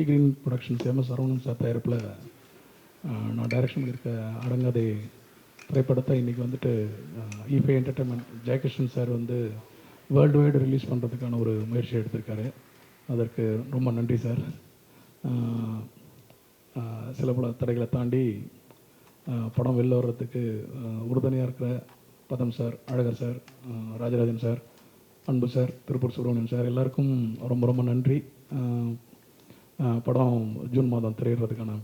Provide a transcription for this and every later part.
Shri green productions M S Saravanan sir தயாரிப்பில் நான் direction பண்ணியிருக்க அடங்காதே திரைப்படத்தை இன்றைக்கி வந்துட்டு இஃபை என்டர்டைன்மெண்ட் ஜெயகிருஷ்ணன் சார் வந்து வேர்ல்டு வைடு ரிலீஸ் பண்ணுறதுக்கான ஒரு முயற்சி எடுத்திருக்காரு. அதற்கு ரொம்ப நன்றி சார் சில பல தடைகளை தாண்டி படம் வெளில வர்றதுக்கு உறுதுணையாக இருக்கிற Padam sir Azhagar sir Rajarajan sir Anbu sir Tiruppur Subramanian sir எல்லாருக்கும் ரொம்ப ரொம்ப நன்றி. படம் ஜூன் மாதம் திரையிடுறதுக்கான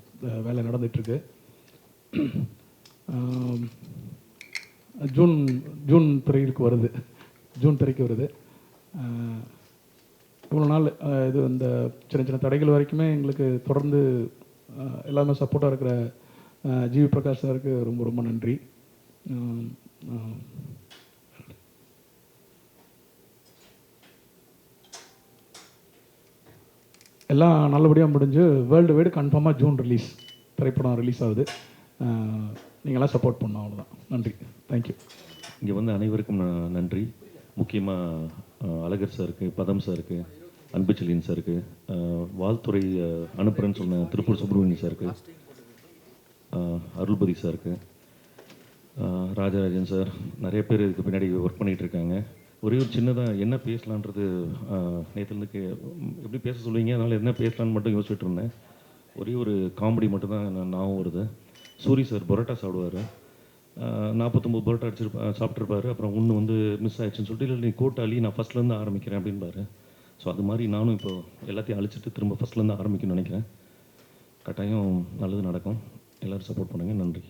வேலை நடந்துகிட்ருக்கு. ஜூன் ஜூன் திரையிற்கு வருது. ஜூன் திரைக்கு வருது. இவ்வளோ நாள் இது இந்த சின்ன சின்ன தடைகள் வரைக்குமே எங்களுக்கு தொடர்ந்து எல்லாமே சப்போர்ட்டாக இருக்கிற ஜிவி பிரகாஷ் சாருக்கு ரொம்ப ரொம்ப நன்றி. எல்லாம் நல்லபடியாக முடிஞ்சு வேர்ல்டு வைடு கன்ஃபார்மாக ஜூன் ரிலீஸ் திரைப்படம் ரிலீஸ் ஆகுது. நீங்களாம் சப்போர்ட் பண்ணோம் அவ்வளோதான் நன்றி. தேங்க்யூ இங்கே வந்து அனைவருக்கும் ந- நன்றி. முக்கியமாக அழகர் சாருக்கு பதம் சாருக்கு அன்புச்செலியன் சாருக்கு வாழ்த்துறை அனுப்புறேன்னு சொன்ன திருப்பூர் சுப்பிரமணியன் சாருக்கு அருள்பதி சாருக்கு ராஜராஜன் சார் நிறைய பேர் இதுக்கு பின்னாடி ஒர்க் பண்ணிகிட்டு இருக்காங்க. ஒரே ஒரு சின்னதாக என்ன பேசலான்றது நேற்றுலேருந்து கே எப்படி பேச சொல்லுவீங்க? அதனால் என்ன பேசலான்னு மட்டும் யோசிச்சுட்டு இருந்தேன். ஒரே ஒரு காமெடி மட்டும்தான் நான் ஞாபகம் வருது. சூரி சார் பரோட்டா சாப்பிடுவார். நாற்பத்தொம்பது பரோட்டா அடிச்சிருப்பா சாப்பிட்ருப்பாரு அப்புறம் ஒன்று வந்து மிஸ் ஆயிடுச்சுன்னு சொல்லிட்டு இல்லை நீ கோட்டாளி நான் ஃபஸ்ட்லேருந்து ஆரம்பிக்கிறேன் அப்படின்பாரு. ஸோ அது மாதிரி நானும் இப்போ எல்லாத்தையும் அழிச்சிட்டு திரும்ப ஃபஸ்ட்லேருந்து ஆரம்பிக்கணும்னு நினைக்கிறேன். கட்டாயம் நல்லது நடக்கும். எல்லோரும் சப்போர்ட் பண்ணுங்கள் நன்றி.